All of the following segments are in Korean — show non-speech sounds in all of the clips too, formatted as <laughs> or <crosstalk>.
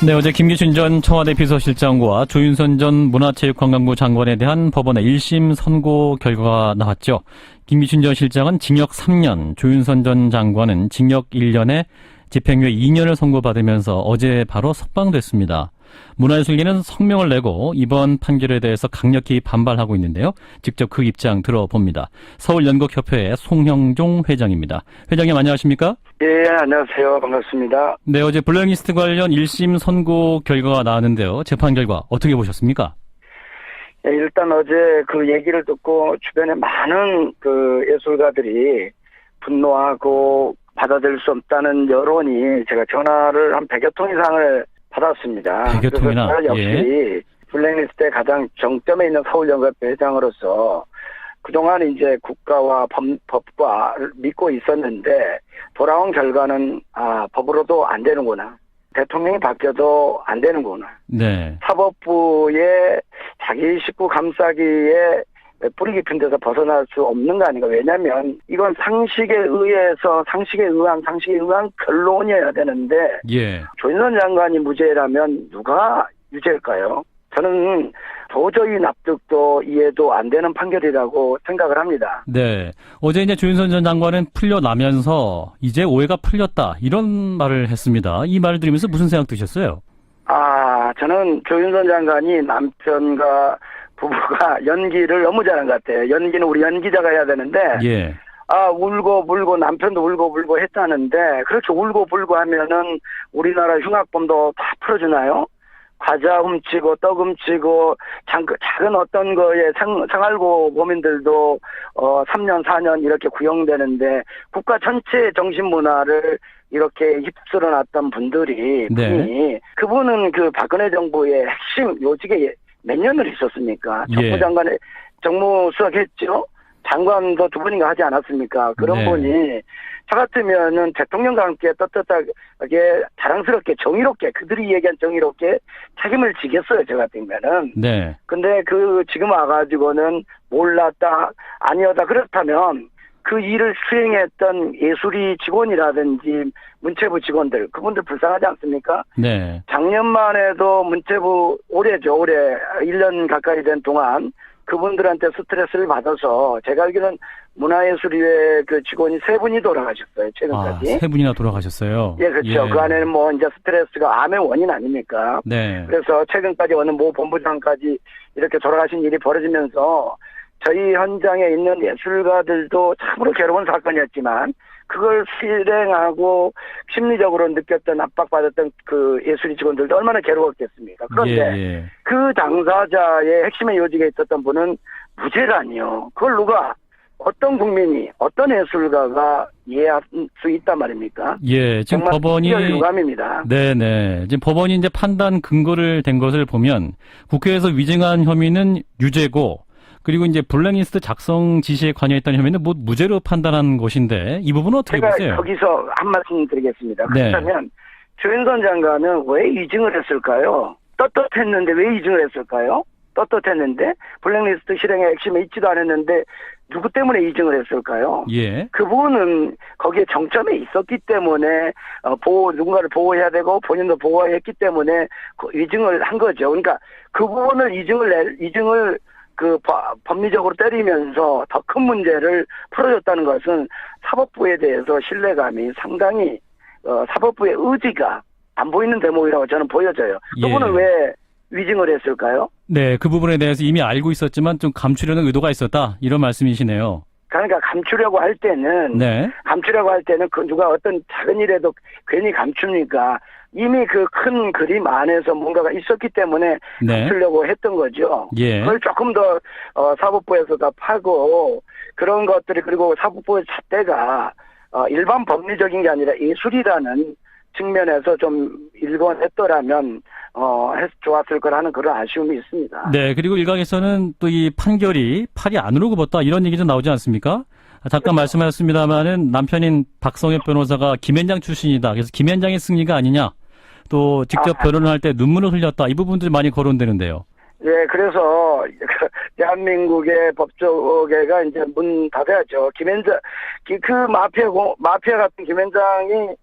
네, 어제 김기춘 전 청와대 비서실장과 조윤선 전 문화체육관광부 장관에 대한 법원의 1심 선고 결과가 나왔죠. 김기춘 전 실장은 징역 3년, 조윤선 전 장관은 징역 1년에 집행유예 2년을 선고받으면서 어제 바로 석방됐습니다. 문화예술계는 성명을 내고 이번 판결에 대해서 강력히 반발하고 있는데요. 직접 그 입장 들어봅니다. 서울연극협회의 송형종 회장입니다. 회장님 안녕하십니까? 예, 안녕하세요. 반갑습니다. 네, 어제 블랙리스트 관련 1심 선고 결과가 나왔는데요. 재판 결과 어떻게 보셨습니까? 예, 일단 어제 그 얘기를 듣고 주변에 많은 그 예술가들이 분노하고 받아들일 수 없다는 여론이 제가 전화를 한 100여 통 이상을 받았습니다. 100여 통이나? 그래서 제가 역시 예. 블랙리스트의 가장 정점에 있는 서울연극회 회장으로서 그동안 이제 국가와 법, 법과 믿고 있었는데 돌아온 결과는 아 법으로도 안 되는구나. 대통령이 바뀌어도 안 되는구나. 네. 사법부의 자기 식구 감싸기에 뿌리 깊은 데서 벗어날 수 없는 거 아닌가. 왜냐면 이건 상식에 의해서 상식에 의한 상식에 의한 결론이어야 되는데 예. 조인선 장관이 무죄라면 누가 유죄일까요? 저는 도저히 납득도 이해도 안 되는 판결이라고 생각을 합니다. 네. 어제 이제 조윤선 전 장관은 풀려나면서 이제 오해가 풀렸다. 이런 말을 했습니다. 이 말을 들으면서 무슨 생각 드셨어요? 아, 저는 조윤선 장관이 남편과 부부가 연기를 너무 잘한 것 같아요. 연기는 우리 연기자가 해야 되는데 예. 아, 울고 불고 남편도 울고 불고 했다는데 그렇게 울고 불고 하면은 우리나라 흉악범도 다 풀어주나요? 과자 훔치고 떡 훔치고 장, 작은 어떤 거에 생, 생활고 범인들도 어 3년 4년 이렇게 구형되는데 국가 전체의 정신 문화를 이렇게 휩쓸어 놨던 분들이 네. 그분은 그 박근혜 정부의 핵심 요직에 몇 년을 있었습니까? 예. 정부 장관의 정무 수석 했죠? 장관도 두 분인가 하지 않았습니까? 그런 네. 분이 저 같으면은 대통령과 함께 떳떳하게 자랑스럽게 정의롭게 그들이 얘기한 정의롭게 책임을 지겠어요. 저 같으면은. 네. 근데 그 지금 와가지고는 몰랐다 아니었다 그렇다면 그 일을 수행했던 예술이 직원이라든지 문체부 직원들 그분들 불쌍하지 않습니까? 네. 작년만 해도 문체부 올해죠 올해 1년 가까이 된 동안 그분들한테 스트레스를 받아서 제가 알기로는 문화예술위의 그 직원이 세 분이 돌아가셨어요 아, 최근까지. 세 분이나 돌아가셨어요. 예, 그렇죠. 그 안에는 뭐 이제 스트레스가 암의 원인 아닙니까? 네. 그래서 최근까지 어느 모 본부장까지 이렇게 돌아가신 일이 벌어지면서 저희 현장에 있는 예술가들도 참으로 괴로운 사건이었지만 그걸 실행하고 심리적으로 느꼈던 압박받았던 그 예술인 직원들도 얼마나 괴로웠겠습니까? 그런데 예, 예. 그 당사자의 핵심의 요직에 있었던 분은 무죄라니요. 그걸 누가 어떤 국민이 어떤 예술가가 이해할 수 있단 말입니까? 예, 지금 법원이 유감입니다. 네 네. 지금 법원이 이제 판단 근거를 댄 것을 보면 국회에서 위증한 혐의는 유죄고 그리고 이제 블랙리스트 작성 지시에 관여했던 혐의는 뭐 무죄로 판단한 것인데 이 부분은 어떻게 제가 보세요? 거기서 한 말씀 드리겠습니다. 네. 그렇다면 조윤선 장관은 왜 이증을 했을까요? 떳떳했는데 왜 이증을 했을까요? 떳떳했는데 블랙리스트 실행의 핵심에 있지도 않았는데 누구 때문에 이증을 했을까요? 예. 그분은 거기에 정점에 있었기 때문에 어, 보호 누군가를 보호해야 되고 본인도 보호했기 때문에 그 이증을 한 거죠. 그러니까 그 부분을 이증을 낼 이증을 그 법- 법리적으로 때리면서 더 큰 문제를 풀어줬다는 것은 사법부에 대해서 신뢰감이 상당히 어, 사법부의 의지가 안 보이는 대목이라고 저는 보여져요. 그분은 예. 왜 위증을 했을까요? 네, 그 부분에 대해서 이미 알고 있었지만 좀 감추려는 의도가 있었다. 이런 말씀이시네요. 그러니까 감추려고 할 때는 네. 감추려고 할 때는 그 누가 어떤 작은 일에도 괜히 감춥니까? 이미 그 큰 그림 안에서 뭔가가 있었기 때문에 네. 감추려고 했던 거죠. 예. 그걸 조금 더 어, 사법부에서 더 파고 그런 것들이 그리고 사법부의 잣대가 어, 일반 법리적인 게 아니라 예술이라는 측면에서 좀 일관했더라면 어, 했 좋았을 거라는 그런 아쉬움이 있습니다. 네, 그리고 일각에서는 또 이 판결이 팔이 안으로 굽었다 이런 얘기도 나오지 않습니까? 아, 잠깐 말씀하셨습니다마는 남편인 박성엽 변호사가 김현장 출신이다. 그래서 김현장의 승리가 아니냐. 또 직접 아. 변론을 할 때 눈물을 흘렸다. 이 부분들이 많이 거론되는데요. 예, 그래서 <laughs> 대한민국의 법조계가 이제 문 닫아야죠. 김현장 그 마피아 고 마피아 같은 김현장이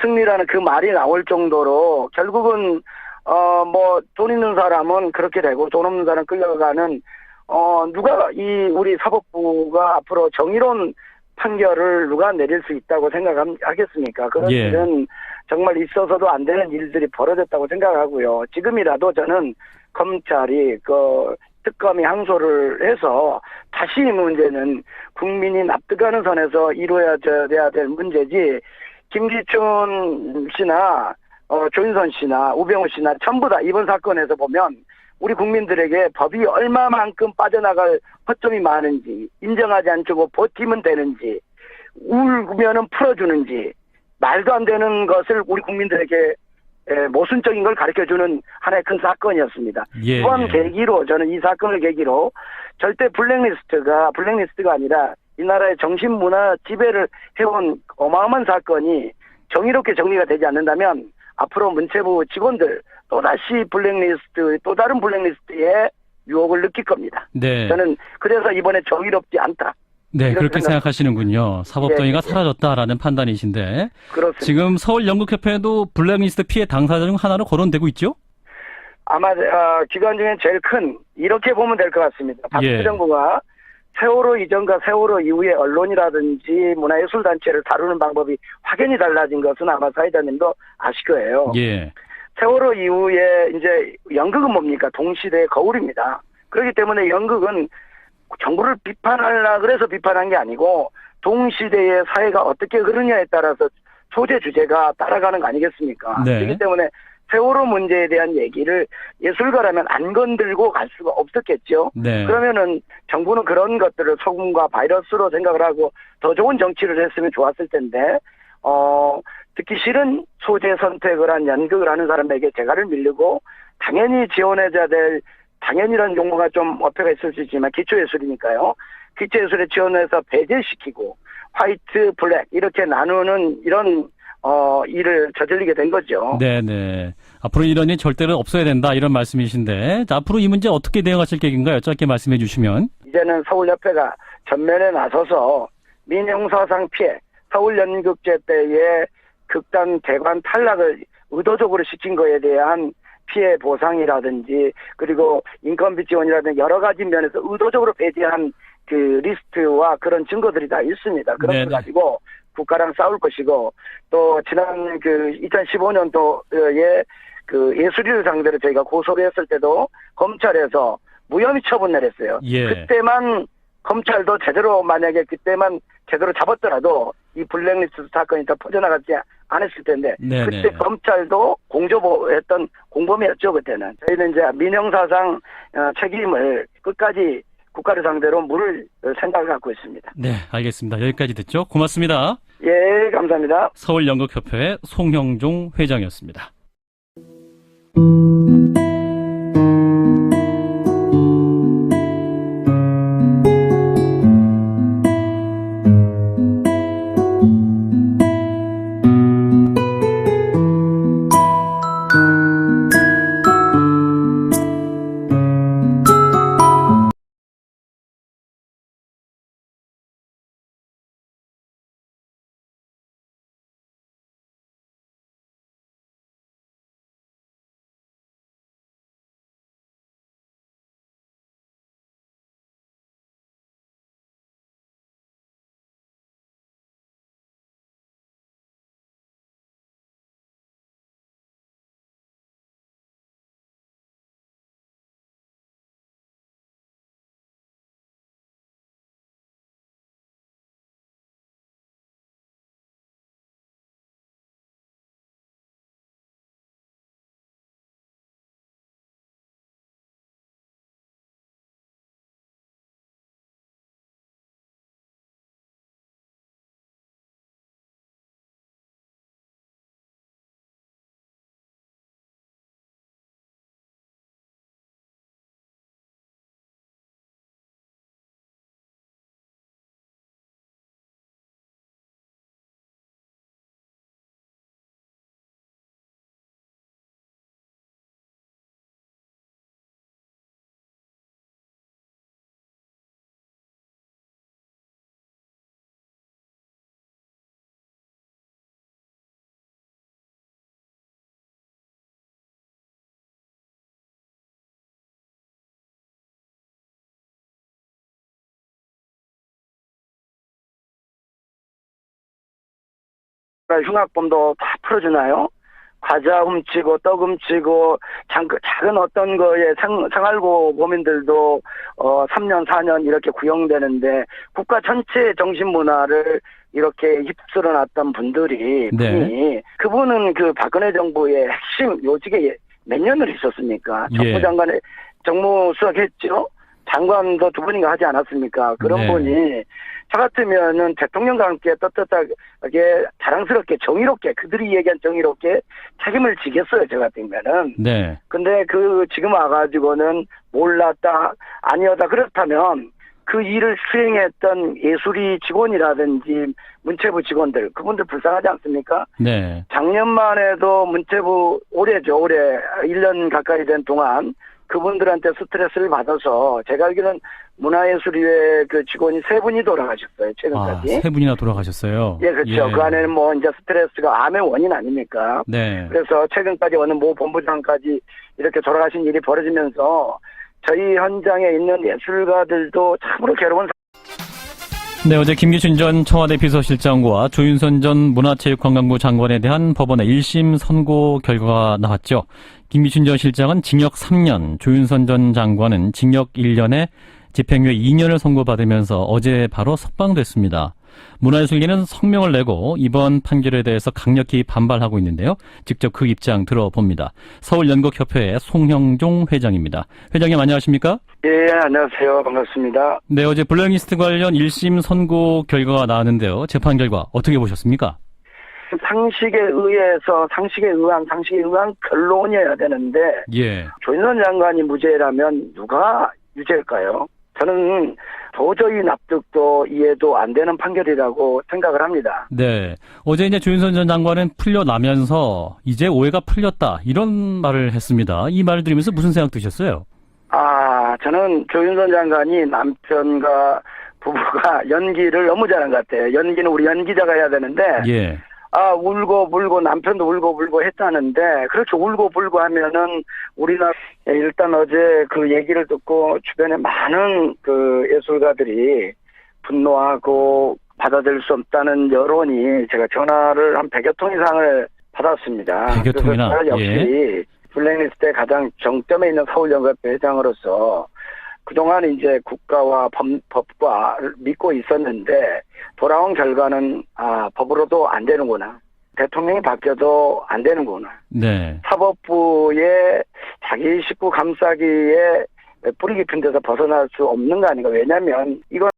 승리라는 그 말이 나올 정도로 결국은 어 뭐 돈 있는 사람은 그렇게 되고 돈 없는 사람 은 끌려가는 어 누가 이 우리 사법부가 앞으로 정의로운 판결을 누가 내릴 수 있다고 생각하겠습니까? 그런 예. 일은 정말 있어서도 안 되는 일들이 벌어졌다고 생각하고요. 지금이라도 저는 검찰이 그 특검이 항소를 해서 다시 이 문제는 국민이 납득하는 선에서 이루어져야 될 문제지 김기춘 씨나 어, 조인선 씨나 우병우 씨나 전부 다 이번 사건에서 보면 우리 국민들에게 법이 얼마만큼 빠져나갈 허점이 많은지 인정하지 않고 버티면 되는지 울면은 풀어주는지 말도 안 되는 것을 우리 국민들에게 에, 모순적인 걸 가르쳐주는 하나의 큰 사건이었습니다. 예, 이번 예. 계기로 저는 이 사건을 계기로 절대 블랙리스트가 블랙리스트가 아니라 이 나라의 정신문화 지배를 해온 어마어마한 사건이 정의롭게 정리가 되지 않는다면 앞으로 문체부 직원들 또다시 블랙리스트 또 다른 블랙리스트의 유혹을 느낄 겁니다. 네. 저는 그래서 이번에 정의롭지 않다. 네, 그렇게 생각- 생각하시는군요. 사법정의가 네, 네. 사라졌다라는 판단이신데 그렇습니다. 지금 서울 연극협회도 블랙리스트 피해 당사자 중 하나로 거론되고 있죠? 아마 어, 기간 중에 제일 큰 이렇게 보면 될 것 같습니다. 박수 예. 정부가 세월호 이전과 세월호 이후에 언론이라든지 문화예술단체를 다루는 방법이 확연히 달라진 것은 아마 사회자님도 아실 거예요. 예. 세월호 이후에 이제 연극은 뭡니까? 동시대의 거울입니다. 그렇기 때문에 연극은 정부를 비판하려 그래서 비판한 게 아니고 동시대의 사회가 어떻게 흐르냐에 따라서 소재 주제가 따라가는 거 아니겠습니까? 네. 그렇기 때문에 세월호 문제에 대한 얘기를 예술가라면 안 건들고 갈 수가 없었겠죠. 네. 그러면은 정부는 그런 것들을 소금과 바이러스로 생각을 하고 더 좋은 정치를 했으면 좋았을 텐데 어 듣기 싫은 소재 선택을 한 연극을 하는 사람에게 재갈을 밀리고 당연히 지원해줘야 될 당연이라는 용어가 좀 어폐가 있을 수 있지만 기초예술이니까요. 기초예술에 지원해서 배제시키고 화이트, 블랙 이렇게 나누는 이런 어 일을 저질리게 된 거죠. 네, 네. 앞으로 이런 일 절대로 없어야 된다 이런 말씀이신데 자, 앞으로 이 문제 어떻게 대응하실 계획인가요? 짧게 말씀해 주시면. 이제는 서울협회가 전면에 나서서 민형사상 피해 서울연극제 때의 극단 대관 탈락을 의도적으로 시킨 거에 대한 피해 보상이라든지 그리고 인건비 지원이라든지 여러 가지 면에서 의도적으로 배제한 그 리스트와 그런 증거들이 다 있습니다. 그런 네네. 걸 가지고 국가랑 싸울 것이고 또 지난 그 2015년도에 그 예술인을 상대로 저희가 고소를 했을 때도 검찰에서 무혐의 처분 내렸어요. 예. 그때만 검찰도 제대로 만약에 그때만 제대로 잡았더라도 이 블랙리스트 사건이 더 퍼져나가지 않았을 텐데 네네. 그때 검찰도 공조했던 공범이었죠 그때는 저희는 이제 민형사상 어, 책임을 끝까지 국가를 상대로 물을 생각을 갖고 있습니다. 네, 알겠습니다. 여기까지 듣죠. 고맙습니다. 예, 감사합니다. 서울연극협회 송형종 회장이었습니다. 흉악범도 다 풀어주나요? 과자 훔치고 떡 훔치고 장- 작은 어떤 거에 생, 생활고 범인들도 어 3년 4년 이렇게 구형되는데 국가 전체의 정신 문화를 이렇게 휩쓸어 놨던 분들이 네. 분이 그분은 그 박근혜 정부의 핵심 요직에 몇 년을 있었습니까? 예. 정부 장관의 정무 수석 했죠. 장관도 두 분인가 하지 않았습니까? 그런 네. 분이 저 같으면은 대통령과 함께 떳떳하게 자랑스럽게 정의롭게 그들이 얘기한 정의롭게 책임을 지겠어요. 저 같으면은. 네. 근데 그 지금 와가지고는 몰랐다 아니었다 그렇다면 그 일을 수행했던 예술이 직원이라든지 문체부 직원들 그분들 불쌍하지 않습니까? 네. 작년만 해도 문체부 올해죠 올해 1년 가까이 된 동안 그분들한테 스트레스를 받아서 제가 알기로는 문화예술위의 그 직원이 세 분이 돌아가셨어요 아, 최근까지. 세 분이나 돌아가셨어요. 예, 그렇죠. 그 안에는 뭐 이제 스트레스가 암의 원인 아닙니까? 네. 그래서 최근까지 어느 모 본부장까지 이렇게 돌아가신 일이 벌어지면서 저희 현장에 있는 예술가들도 참으로 괴로운 네, 어제 김기춘 전 청와대 비서실장과 조윤선 전 문화체육관광부 장관에 대한 법원의 1심 선고 결과가 나왔죠. 김기춘 전 실장은 징역 3년, 조윤선 전 장관은 징역 1년에 집행유예 2년을 선고받으면서 어제 바로 석방됐습니다. 문화예술계는 성명을 내고 이번 판결에 대해서 강력히 반발하고 있는데요. 직접 그 입장 들어봅니다. 서울연극협회의 송형종 회장입니다. 회장님 안녕하십니까? 예, 안녕하세요. 반갑습니다. 네, 어제 블랙리스트 관련 1심 선고 결과가 나왔는데요. 재판 결과 어떻게 보셨습니까? 상식에 의해서 상식에 의한 상식에 의한 결론이어야 되는데 예. 조인선 장관이 무죄라면 누가 유죄일까요? 저는 도저히 납득도 이해도 안 되는 판결이라고 생각을 합니다. 네. 어제 이제 조윤선 전 장관은 풀려나면서 이제 오해가 풀렸다. 이런 말을 했습니다. 이 말을 들으면서 무슨 생각 드셨어요? 아, 저는 조윤선 장관이 남편과 부부가 <laughs> 연기를 너무 잘한 것 같아요. 연기는 우리 연기자가 해야 되는데, 예. 아, 울고 불고 남편도 울고 불고 했다는데, 그렇게 울고 불고 하면은 우리나라, 일단 어제 그 얘기를 듣고 주변에 많은 그 예술가들이 분노하고 받아들일 수 없다는 여론이 제가 전화를 한 100여 통 이상을 받았습니다. 100여 통이나? 역시 예. 블랙리스트의 가장 정점에 있는 서울연합회 회장으로서 그동안 이제 국가와 법, 법과 믿고 있었는데 돌아온 결과는 아 법으로도 안 되는구나. 대통령이 바뀌어도 안 되는구나. 네. 사법부의 자기 식구 감싸기에 뿌리 깊은 데서 벗어날 수 없는 거 아닌가. 왜냐면 이건